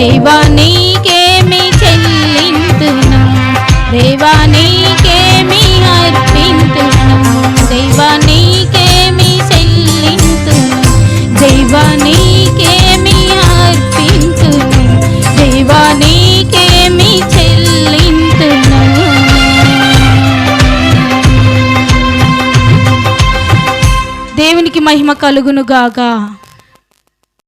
దేవా నీకేమి చెల్లింతును దేవా నీకేమి అర్పింతును దేవా నీకేమి చెల్లింతును దేవా నీకేమి అర్పింతును దేవా నీకేమి చెల్లింతును దేవునికి మహిమ కలుగును గాగా